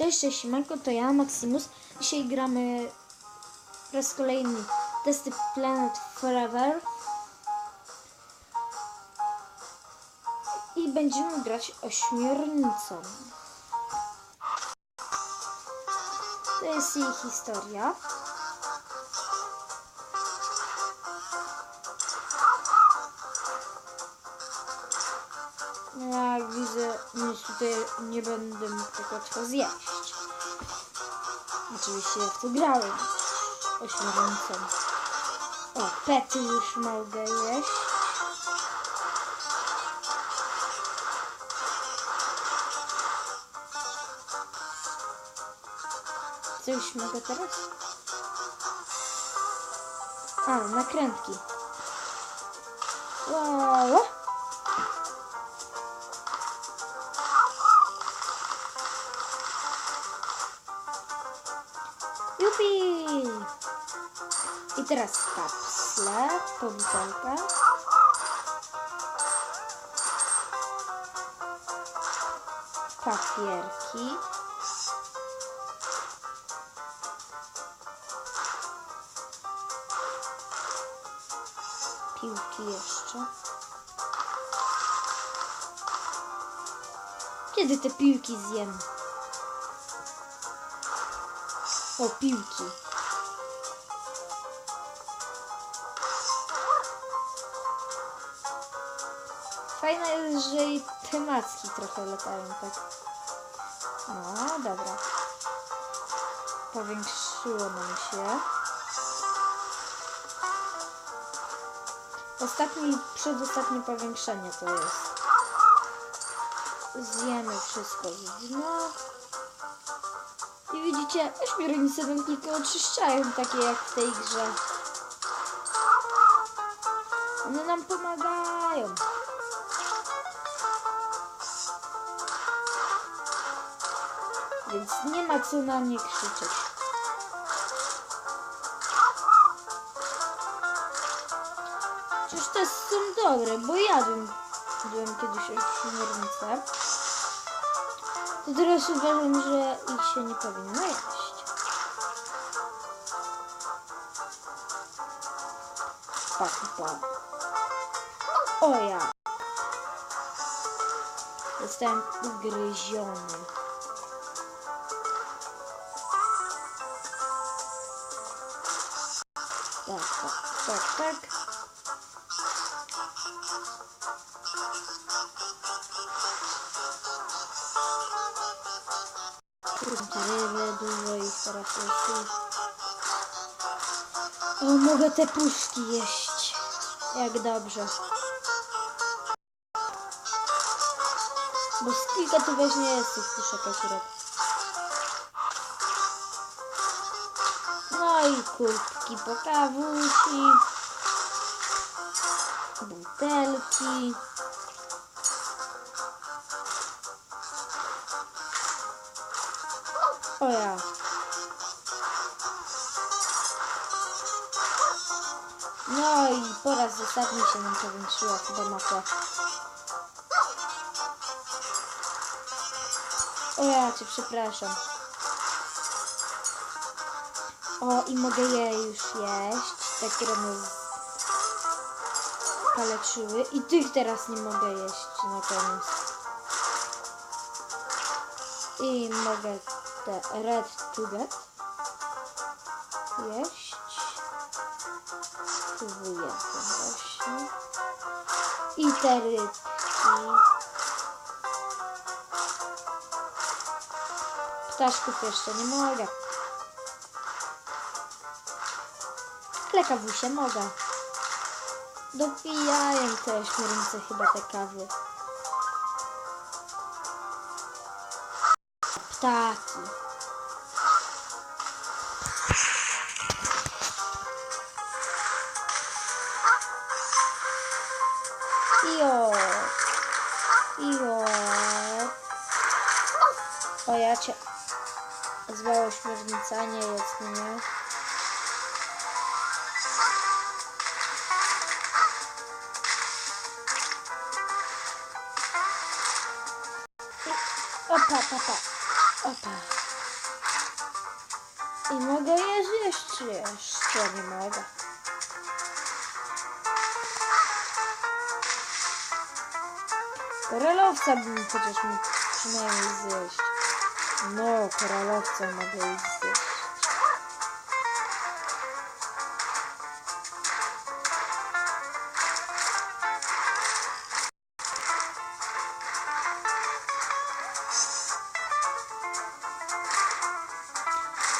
Cześć, cześć, Siemanko, to ja, Maximus. Dzisiaj gramy po raz kolejny testy Planet Forever. I będziemy grać ośmiornicą. To jest jej historia. No, Jak widzę, nic tutaj nie będę tak łatwo zjeść. Oczywiście ja w to grałem. Ośmiornicą. O, pety już mogę jeść. Co już mogę teraz? A, nakrętki. Wow. I teraz kapsle po butelkę. Papierki. Piłki jeszcze. Kiedy te piłki zjem? O, piłki. Fajne jest, że i te macki trochę latają, tak. No, dobra. Powiększyło nam się. Ostatni, przedostatnie powiększenie to jest. Zjemy wszystko z dna. I widzicie, ośmiornice tylko oczyszczają, takie jak w tej grze. One nam pomagają. Więc nie ma co na nie krzyczeć. Przecież te są dobre, bo jadłem, jadłem kiedyś ośmiornicę. To teraz uważam, że ich się nie powinno jeść. Pa, pa. O ja. Zostałem ugryziony. Tak, tak, tak, tak. Teraz jest. O, mogę te puszki jeść. Jak dobrze. Bo z kilka tu weźmie jest tych puszek akurat. No i kubki po kawusi. Butelki. O ja. Po raz ostatni się nam powiększyła chyba mapa. O ja cię przepraszam. O i mogę je już jeść. Te, które mnie kaleczyły. I tych teraz nie mogę jeść na koniec. I mogę te red tuget jeść. Próbuję to właśnie. I te rybki. Ptaszków jeszcze nie mogę. Ale kawusie mogę. Dopijają te śmiernice chyba te kawy. Ptaki. Ja cię zwało śmiernica, nie jest mnie. Opa, papa. Opa. I mogę je zjeść, czy jeszcze nie mogę. Koralowca bym chociaż mógł przynajmniej zjeść. No, koralowca mogę już zjeść.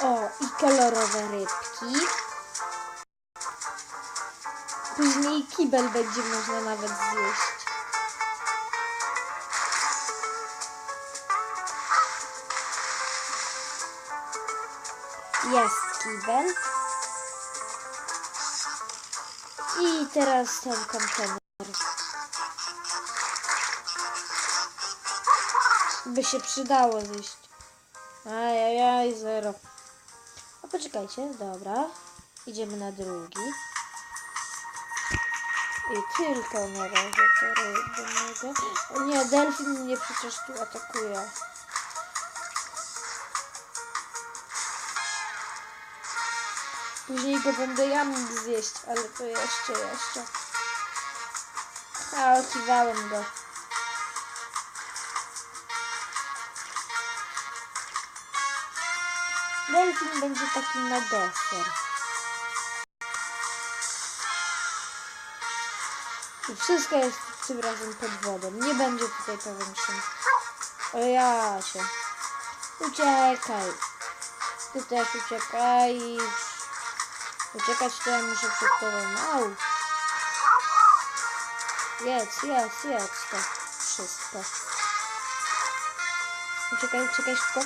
O, i kolorowe rybki. Później kibel będzie można nawet zjeść. Jest kibel. I teraz ten kontener. By się przydało zjeść. Ajajaj, zero. A poczekajcie, dobra. Idziemy na drugi. I tylko na razie to mogę. O nie, delfin mnie przecież tu atakuje. Później go będę ja mógł zjeść, ale to jeszcze, jeszcze. A, okiwałem go. Delfin będzie taki na deser. I wszystko jest tym razem pod wodą. Nie będzie tutaj powiększeń. O ja się. Uciekaj. Ty też uciekaj. Uciekać to ja muszę przed tobą. Au. Jedz, jedz, jedz to. Wszystko. Uciekaj, uciekaj szybko.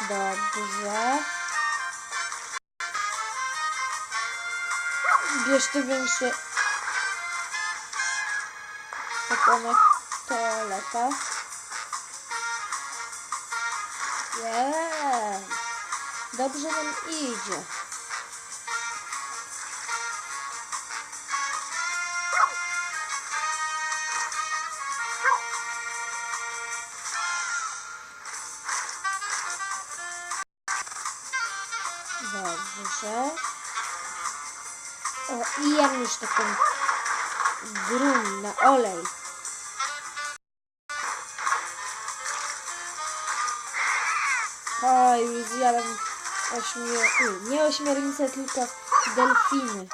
Dobrze. Bierz te większe oponek toaleta. Jej. Dobrze nam idzie. Dobrze. O, i jem już taką grun na olej. Oj, już u, Nie ośmiornicę, tylko delfiny.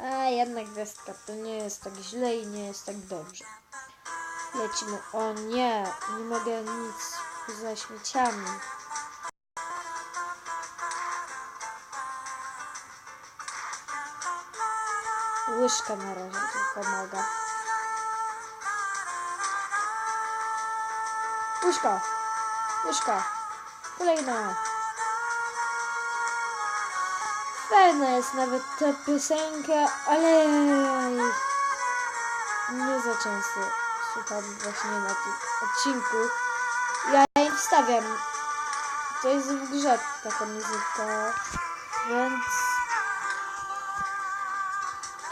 A jednak deska to nie jest tak źle i nie jest tak dobrze. Lecimy. O nie, nie mogę nic za śmieciami. Łyżka na razie tylko mogę. Łyżka! Łyżka! Kolejna! Fajna jest nawet ta piosenka, ale nie za często słucham właśnie na tym odcinku. Ja jej wstawiam. To jest w grze taka muzyka, więc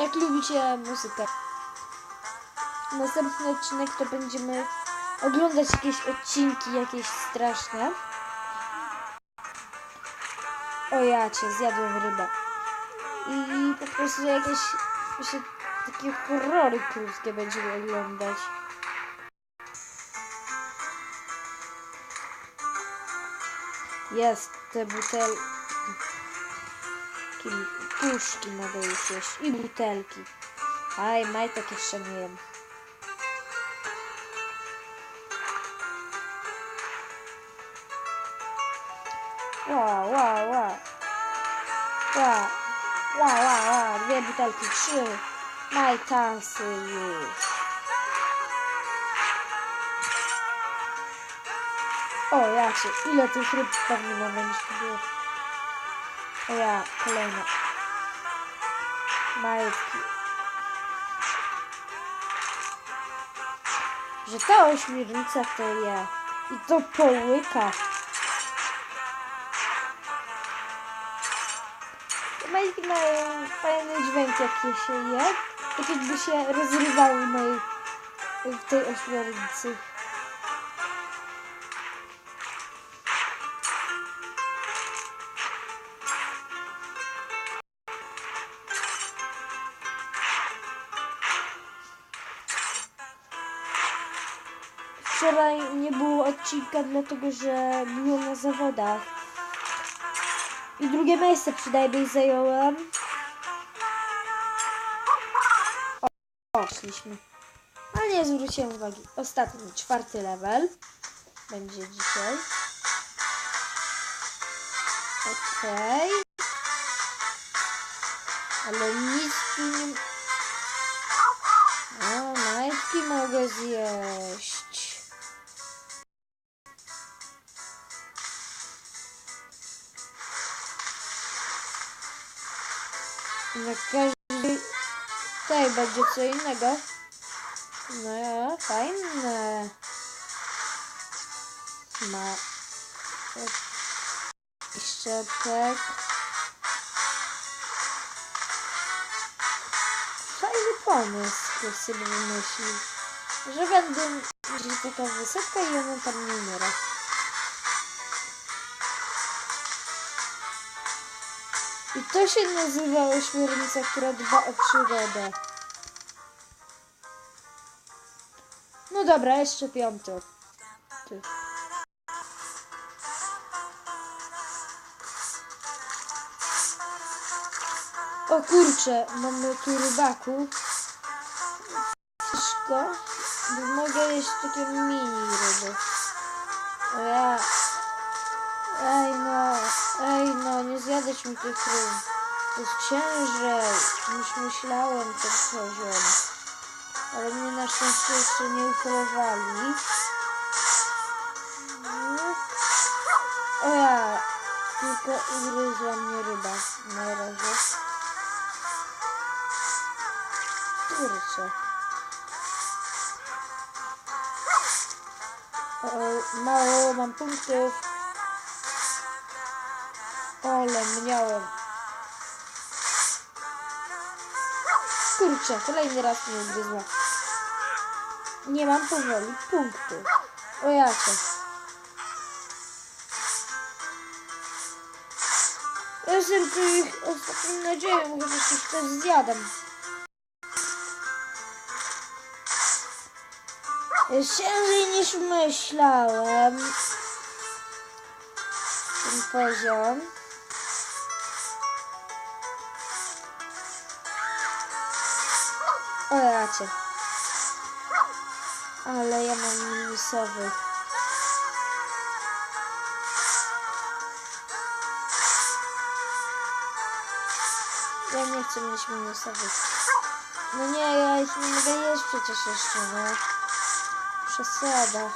jak lubicie muzykę. Następny odcinek to będziemy oglądać jakieś odcinki, jakieś straszne. O ja cię, zjadłem rybę. I po prostu jakieś właśnie takie horrory krótkie będziemy oglądać. Jest te butelki. Puszki mogę już jeść. I butelki. Aj, majtek jeszcze nie jem. Ła, ła, ła. Ła, ła, ła. Dwie butelki, trzy. Majtasy już. O, ja cię. Ile tych ryb pewnym momencie było. O ja, kolejna. Majtki. Że ta ośmiornica to ja. I to połyka. Majtki mają fajny dźwięk, jak je się je. Tak jakby się rozrywały w tej ośmiornicy. Wczoraj nie było odcinka, dlatego że byłem na zawodach. I drugie miejsce przynajmniej zająłem. O, poszliśmy. Ale nie zwróciłem uwagi. Ostatni, czwarty level. Będzie dzisiaj. Okej. Ale nic tu nie... O, majtki mogę zjeść. Na każdy... Tutaj będzie co innego. No fajne. Ma... Szczepek. Fajny pomysł, jak sobie wymyślił. Że będę że taka wysoka i ona tam nie umiera. I to się nazywa ośmiornica, która dba o przyrodę. No dobra, jeszcze piąty. Ty. O kurczę, mamy tu rybaku. Wszystko. Bo mogę jeść takie mini ryby. Zjadać mi tych ryb. To jest ciężej niż myślałem ten poziom. Ale mnie na szczęście jeszcze nie. O ja, tylko ugryzła mnie ryba na razie. Kurczę. Mało mam punktów. Ole, miałem. Kurczę, kolejny raz mnie ugryzła. Nie mam powoli punktu. O jacie. Ja jestem tu ich ostatnią nadzieją, chociaż ich też zjadam. Ciężej niż myślałem. Ten poziom. O racie. Ale ja mam minusowy. Ja nie chcę mieć minusowych. No nie, ja ich nie mogę jeść przecież jeszcze, no. Przesada.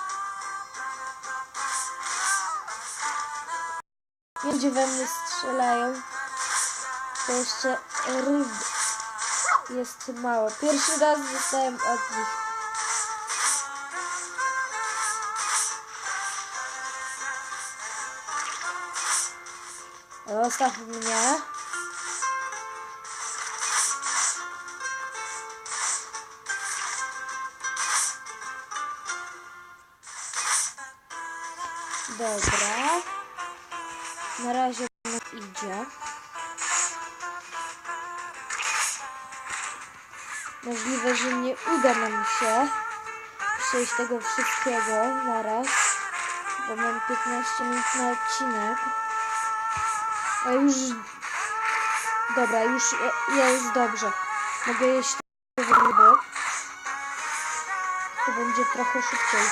Ludzie we mnie strzelają. To jeszcze ryb Pierwszy raz dostałem od nich. Zostaw mnie. Dobra. Na razie nam idzie. Możliwe, że nie uda nam się przejść tego wszystkiego naraz, bo mam 15 minut na odcinek. A już... Dobra, już je- jest dobrze. Mogę jeść te ryby. To będzie trochę szybciej.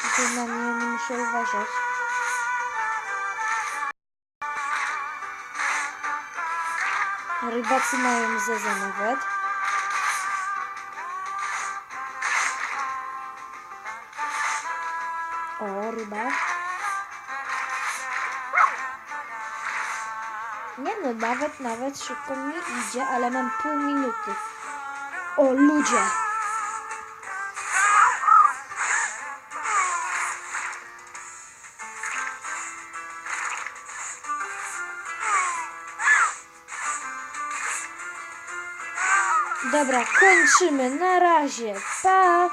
Tylko na mnie nie muszę uważać. Rybacy mają zeza nawet. O, ryba. Nie no, nawet, nawet szybko mi idzie, ale mam pół minuty. O, ludzie! Dobra, kończymy. Na razie. Pa!